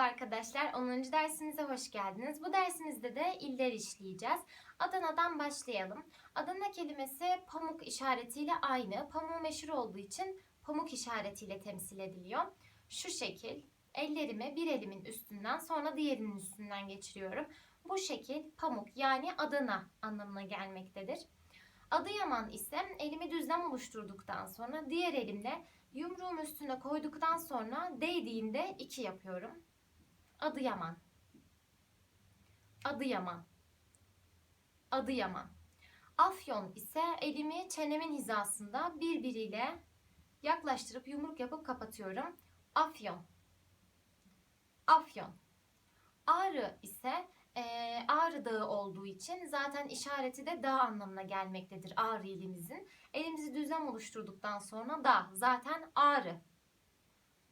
Merhaba arkadaşlar, 10. dersimize hoş geldiniz. Bu dersimizde de iller işleyeceğiz. Adana'dan başlayalım. Adana kelimesi pamuk işaretiyle aynı. Pamuğu meşhur olduğu için pamuk işaretiyle temsil ediliyor. Şu şekil, ellerimi bir elimin üstünden sonra diğerinin üstünden geçiriyorum. Bu şekil pamuk yani Adana anlamına gelmektedir. Adıyaman ise elimi düzlem oluşturduktan sonra diğer elimle Yumruğum üstüne koyduktan sonra değdiğinde iki yapıyorum. Adıyaman. Adıyaman. Adıyaman. Afyon ise elimi çenemin hizasında birbiriyle yaklaştırıp yumruk yapıp kapatıyorum. Afyon. Afyon. Ağrı ise eee Ağrı Dağı olduğu için zaten işareti de dağ anlamına gelmektedir Ağrı ilimizin. Elimizi düzlem oluşturduktan sonra da zaten ağrı.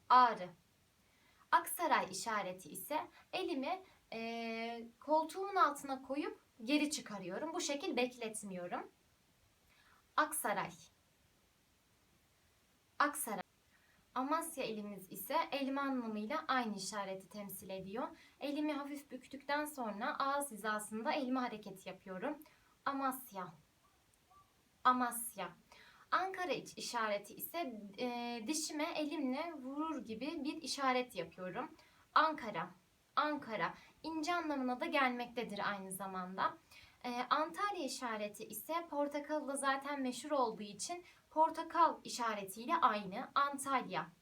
Ağrı. Aksaray işareti ise elimi eee, koltuğumun altına koyup geri çıkarıyorum. Bu şekil bekletmiyorum. Aksaray. Aksaray. Amasya elimiz ise elma anlamıyla aynı işareti temsil ediyor. Elimi hafif büktükten sonra ağız hizasında elma hareketi yapıyorum. Amasya. Amasya. İç işareti ise e, dişime elimle vurur gibi bir işaret yapıyorum. Ankara, Ankara ince anlamına da gelmektedir aynı zamanda. E, Antalya işareti ise portakalı da zaten meşhur olduğu için portakal işaretiyle aynı. Antalya,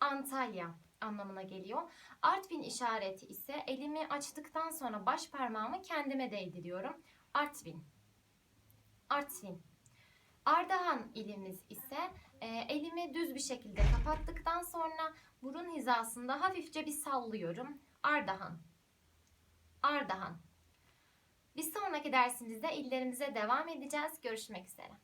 Antalya anlamına geliyor. Artvin işareti ise elimi açtıktan sonra baş parmağımı kendime değdiriyorum. Artvin, Artvin. Ardahan ilimiz ise e, elimi düz bir şekilde kapattıktan sonra burun hizasında hafifçe bir sallıyorum. Ardahan. Ardahan. Bir sonraki dersimizde illerimize devam edeceğiz. Görüşmek üzere.